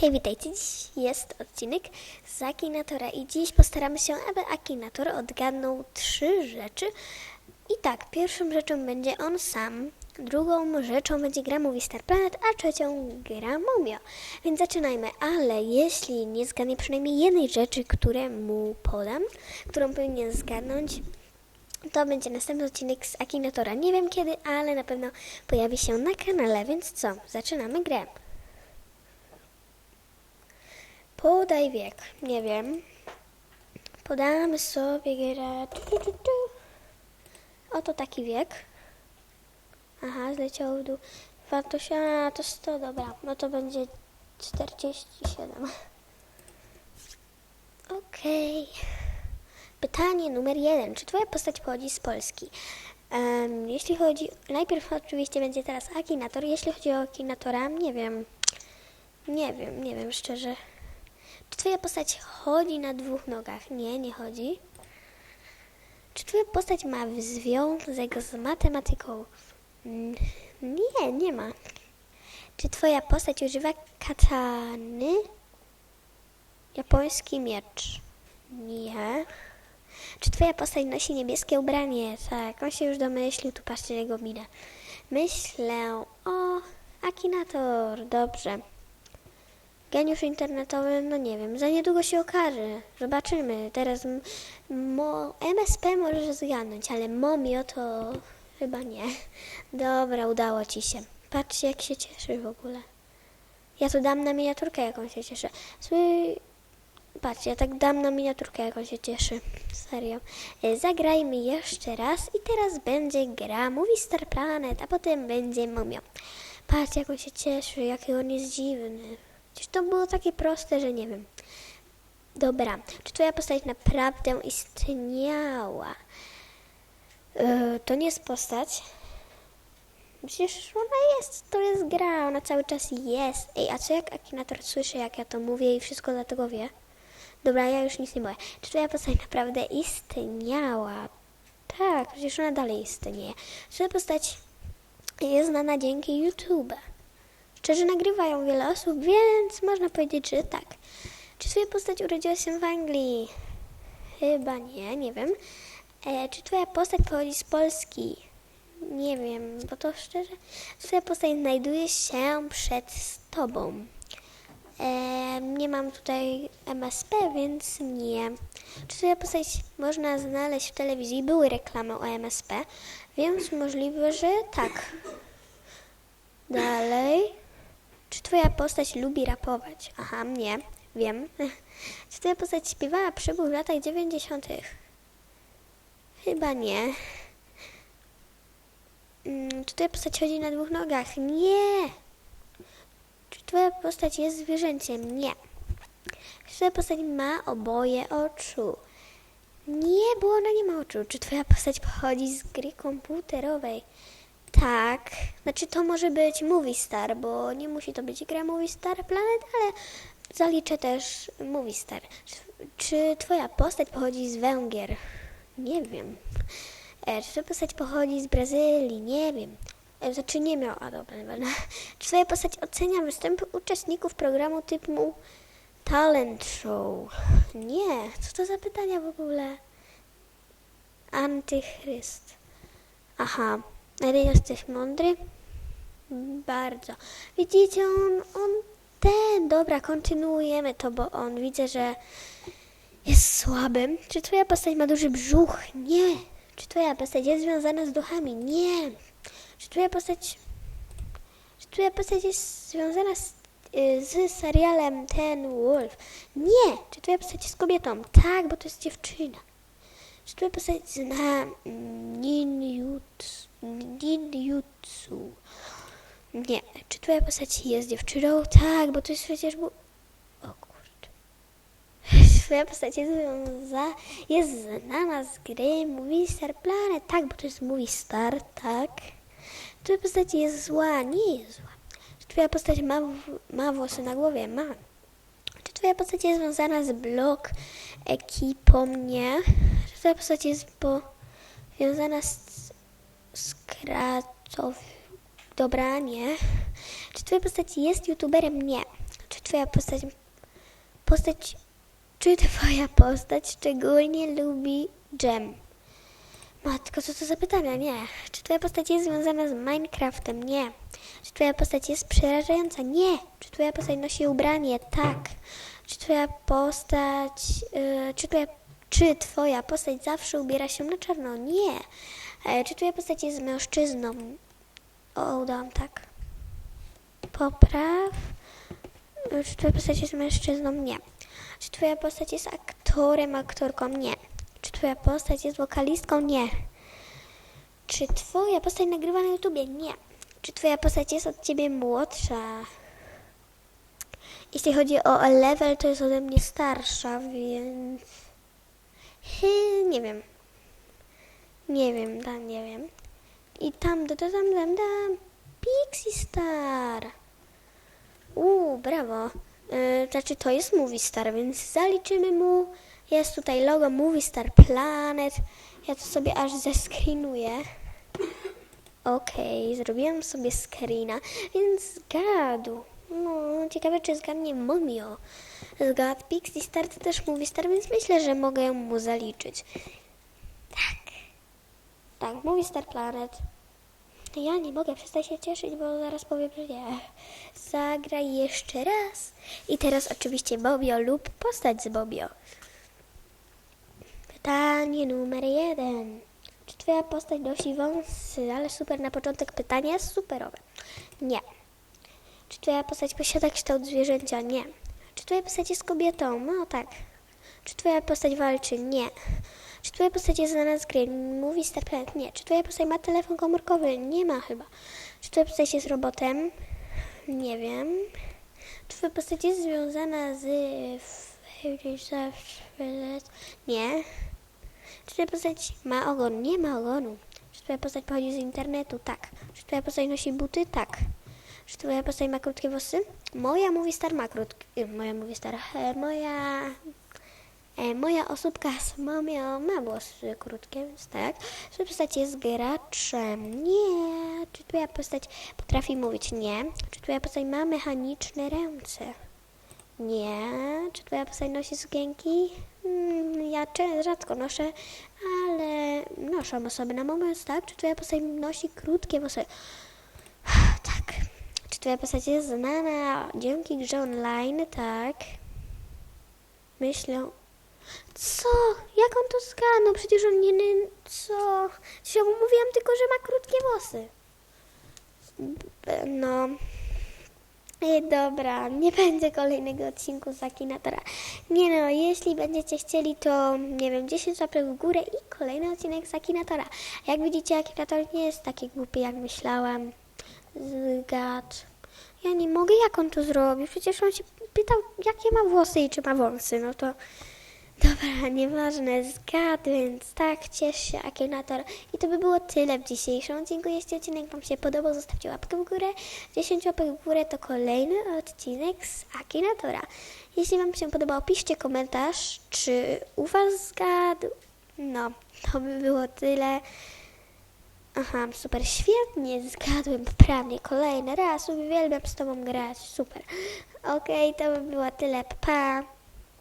Hej, witajcie. Dziś jest odcinek z Akinatora i dziś postaramy się, aby Akinator odgadnął trzy rzeczy. I tak, pierwszą rzeczą będzie on sam, drugą rzeczą będzie gra Movie Star Planet, a trzecią gra Mumio. Więc zaczynajmy, ale jeśli nie zgadnie przynajmniej jednej rzeczy, które mu podam, którą powinien zgadnąć, to będzie następny odcinek z Akinatora. Nie wiem kiedy, ale na pewno pojawi się na kanale, więc co? Zaczynamy grę. Podaj wiek. Nie wiem. Podamy sobie grę. Oto taki wiek. Aha, zleciał w dół. Wartość, a to 100, dobra. No to będzie 47. Okej. Pytanie numer jeden. Czy twoja postać pochodzi z Polski? Em, jeśli chodzi... Najpierw oczywiście będzie teraz Akinator. Jeśli chodzi o Akinatora, nie wiem. Nie wiem, nie wiem szczerze. Czy twoja postać chodzi na dwóch nogach? Nie, nie chodzi. Czy twoja postać ma związek z matematyką? Mm, Nie, nie ma. Czy twoja postać używa katany? Japoński miecz? Nie. Czy twoja postać nosi niebieskie ubranie? Tak, on się już domyślił, tu patrzcie jego minę. Myślę o Akinator, dobrze. Geniusz internetowy, no nie wiem, za niedługo się okaże. Zobaczymy. Teraz mo, MSP możesz zgadnąć, ale Momio to chyba nie. Dobra, udało ci się. Patrzcie, jak się cieszy w ogóle. Ja tu dam na miniaturkę, jak on się cieszy. Sły... Patrzcie, ja tak dam na miniaturkę, jak on się cieszy. Serio. E, Zagrajmy jeszcze raz i teraz będzie gra Movie Star Planet, a potem będzie Momio. Patrzcie, jak on się cieszy, jaki on jest dziwny. Przecież to było takie proste, że nie wiem. Dobra, czy twoja postać naprawdę istniała? Yy, to nie jest postać. Przecież ona jest, to jest gra, ona cały czas jest. Ej, a co jak Akinator słyszy, jak ja to mówię i wszystko dlatego wie? Dobra, ja już nic nie boję. Czy twoja postać naprawdę istniała? Tak, przecież ona dalej istnieje. Czy postać jest znana dzięki YouTube? Szczerze nagrywają wiele osób, więc można powiedzieć, że tak. Czy twoja postać urodziła się w Anglii? Chyba nie, nie wiem. E, czy twoja postać pochodzi z Polski? Nie wiem, bo to szczerze. Twoja postać znajduje się przed tobą? E, nie mam tutaj MSP, więc nie. Czy twoja postać można znaleźć w telewizji? Były reklamy o MSP, więc możliwe, że tak. Dalej. Czy twoja postać lubi rapować? Aha, nie, wiem. Czy twoja postać śpiewała przybój w latach 90.? Chyba nie. Mm, Czy twoja postać chodzi na dwóch nogach? Nie. Czy twoja postać jest zwierzęciem? Nie. Czy twoja postać ma oboje oczu? Nie, bo ona nie ma oczu. Czy twoja postać pochodzi z gry komputerowej? Tak, znaczy to może być Movie Star, bo nie musi to być gra Movie Star Planet, ale zaliczę też Movie Star. Czy, twoja postać pochodzi z Węgier? Nie wiem. E, czy twoja postać pochodzi z Brazylii? Nie wiem. E, znaczy nie miał, a dobra. Czy twoja postać ocenia występy uczestników programu typu Talent Show? Nie, co to za pytania w ogóle? Antychryst. Aha, ale jesteś mądry? Bardzo. Widzicie, on, on ten, dobra, kontynuujemy to, bo on widzę, że jest słabym. Czy twoja postać ma duży brzuch? Nie. Czy twoja postać jest związana z duchami? Nie. Czy twoja postać... Czy twoja postać jest związana z, y, z serialem Ten Wolf? Nie. Czy twoja postać jest kobietą? Tak, bo to jest dziewczyna. Czy twoja postać zna mm, ninjutsu? Ninjutsu? Nie. Czy twoja postać jest dziewczyną? Tak, bo to jest przecież... Bu- o kurde. Twoja postać jest, związa- jest znana z gry Movie Star Planet. Tak, bo to jest Movie Star, tak. Twoja postać jest zła? Nie jest zła. Czy twoja postać ma, ma włosy na głowie? Ma. Czy twoja postać jest związana z blog ekipą? Nie. Czy twoja postać jest powiązana z, z. Dobra, nie. Czy twoja postać jest youtuberem? Nie. Czy twoja postać, postać, czy twoja postać szczególnie lubi dżem? Matko, co to za pytania? Nie. Czy twoja postać jest związana z Minecraftem? Nie. Czy twoja postać jest przerażająca? Nie. Czy twoja postać nosi ubranie? Tak. Czy twoja postać, yy, czy twoja, czy twoja postać zawsze ubiera się na czarno? Nie. E, czy twoja postać jest mężczyzną? O, udałam tak. Popraw. E, Czy twoja postać jest mężczyzną? Nie. Czy twoja postać jest aktorem, aktorką? Nie. Czy twoja postać jest wokalistką? Nie. Czy twoja postać nagrywa na YouTubie? Nie. Czy twoja postać jest od ciebie młodsza? Jeśli chodzi o level, to jest ode mnie starsza, więc... Hy, nie wiem. Nie wiem, da, nie wiem. I tam, da, da, dam, dam, dam. Pixie Star. Uuu, brawo. Yy, znaczy, to jest Movie Star, więc zaliczymy mu. Jest tutaj logo Movie Star Planet. Ja to sobie aż zeskrinuję. Okej, zrobiłam sobie screena, więc zgadł. No, ciekawe, czy zgadnie Mumio. Zgadł Pixie Star, to też Movie Star, więc myślę, że mogę mu zaliczyć. Tak. Movie Star Planet. Ja nie mogę przestać się cieszyć, bo zaraz powiem, że nie. Zagraj jeszcze raz. I teraz oczywiście Bobio lub postać z Bobio. Pytanie numer jeden. Czy twoja postać nosi wąsy? Ale super, na początek pytanie superowe. Nie. Czy twoja postać posiada kształt zwierzęcia? Nie. Czy twoja postać jest kobietą? No tak. Czy twoja postać walczy? Nie. Czy twoja postać jest znana z gry? Mówi Star Planet? Nie. Czy twoja postać ma telefon komórkowy? Nie ma chyba. Czy twoja postać jest robotem? Nie wiem. Czy twoja postać jest związana z... Nie. Czy twoja postać ma ogon? Nie ma ogonu. Czy twoja postać pochodzi z internetu? Tak. Czy twoja postać nosi buty? Tak. Czy twoja postać ma krótkie włosy? Moja mówi star ma krótkie... Moja mówi star... E, moja... E, moja osóbka z mamia ma włosy krótkie, więc tak. Czy twoja postać jest graczem? Nie. Czy twoja postać potrafi mówić? Nie. Czy twoja postać ma mechaniczne ręce? Nie. Czy twoja postać nosi sukienki? Mm, ja rzadko noszę, ale noszą osoby na moment, tak? Czy twoja postać nosi krótkie włosy? Tak. Czy twoja postać jest znana dzięki grze online? Tak. Myślę. Co? Jak on to zgadnął? Przecież on nie... Co? Przecież ja mu mówiłam tylko, że ma krótkie włosy. No... Ej, dobra, nie będzie kolejnego odcinku z Akinatora. Nie no, jeśli będziecie chcieli, to nie wiem, 10 łapek w górę i kolejny odcinek z Akinatora. Jak widzicie, Akinator nie jest taki głupi, jak myślałam. Zgad. Ja nie mogę, jak on to zrobi? Przecież on się pytał, jakie ma włosy i czy ma wąsy. No to dobra, nieważne, zgad, więc tak, ciesz się, Akinator. I to by było tyle w dzisiejszym odcinku. Jeśli odcinek Wam się podobał, zostawcie łapkę w górę. 10 łapek w górę to kolejny odcinek z Akinatora. Jeśli Wam się podobał, piszcie komentarz, czy u Was zgadł. No, to by było tyle. Aha, super, świetnie, zgadłem poprawnie, kolejny raz, uwielbiam z Tobą grać, super. Okej, to by było tyle, pa.